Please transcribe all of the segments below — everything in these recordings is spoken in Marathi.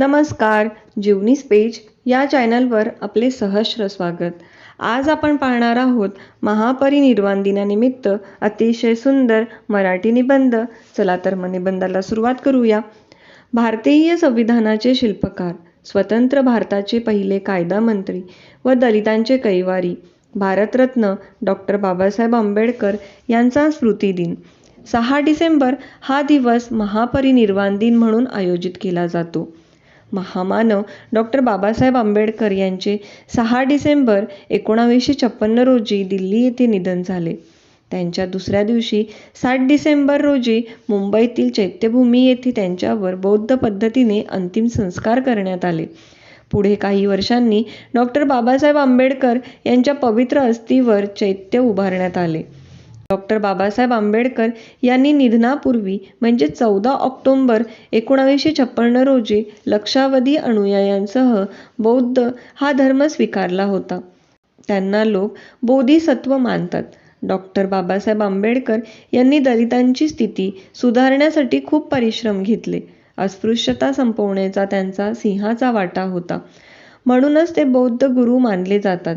नमस्कार जीवनी स्पेज या चॅनलवर आपले सहस्र स्वागत. आज आपण पाहणार आहोत महापरिनिर्वाण दिनानिमित्त अतिशय सुंदर मराठी निबंध. चला तर मग निबंधाला सुरुवात करूया. भारतीय संविधानाचे शिल्पकार स्वतंत्र भारताचे पहिले कायदा मंत्री व दलितांचे कैवारी भारतरत्न डॉक्टर बाबासाहेब आंबेडकर यांचा स्मृतिदिन सहा डिसेंबर हा दिवस महापरिनिर्वाण दिन म्हणून आयोजित केला जातो. महामानव डॉक्टर बाबासाहेब आंबेडकर यांचे सहा डिसेंबर एकोणावीसशे छप्पन्न रोजी दिल्ली येथे निधन झाले. त्यांच्या दुसऱ्या दिवशी सात डिसेंबर रोजी मुंबईतील चैत्यभूमी येथे त्यांच्यावर बौद्ध पद्धतीने अंतिम संस्कार करण्यात आले. पुढे काही वर्षांनी डॉक्टर बाबासाहेब आंबेडकर यांच्या पवित्र अस्थीवर चैत्य उभारण्यात आले. डॉक्टर बाबासाहेब आंबेडकर यांनी निधनापूर्वी म्हणजे चौदा ऑक्टोंबर एकोणावीसशे छप्पन्न रोजी लक्षावधी अनुयायांसह बौद्ध हा धर्म स्वीकारला होता. त्यांना लोक बोधिसत्व मानतात. डॉक्टर बाबासाहेब आंबेडकर यांनी दलितांची स्थिती सुधारण्यासाठी खूप परिश्रम घेतले. अस्पृश्यता संपवण्याचा त्यांचा सिंहाचा वाटा होता. म्हणूनच ते बौद्ध गुरु मानले जातात.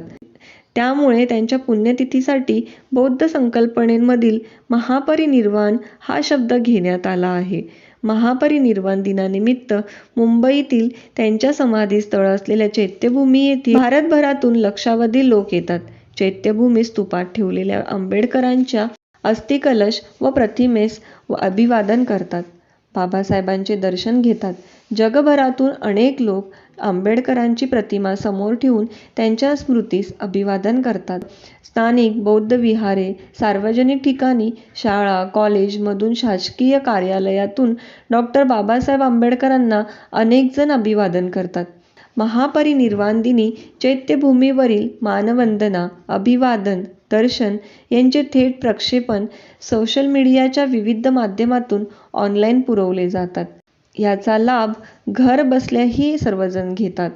त्यामुळे त्यांच्या पुण्यतिथीसाठी बौद्ध संकल्पनेमधील महापरिनिर्वाण हा शब्द घेण्यात आला आहे. महापरिनिर्वाण दिनानिमित्त मुंबईतील त्यांच्या समाधीस्थळ असलेल्या चैत्यभूमी येथे भारतभरातून लक्षावधी लोक येतात. चैत्यभूमी स्तूपात ठेवलेल्या आंबेडकरांच्या अस्थिकलश व प्रतिमेस अभिवादन करतात. बाबासाहेबांचे दर्शन घेतात. जगभरातून अनेक लोक आंबेडकरांची प्रतिमा समोर ठेवून त्यांच्या स्मृतीस अभिवादन करतात. स्थानिक बौद्ध विहारे सार्वजनिक ठिकाणी शाळा कॉलेजमधून शासकीय कार्यालयातून डॉक्टर बाबासाहेब आंबेडकरांना अनेकजण अभिवादन करतात. महापरिनिर्वाण दिनी चैत्यभूमीवरील मानवंदना अभिवादन दर्शन यांचे थेट प्रक्षेपण सोशल मीडियाच्या विविध माध्यमातून ऑनलाईन पुरवले जातात. याचा लाभ घर बसल्याही सर्वजण घेतात.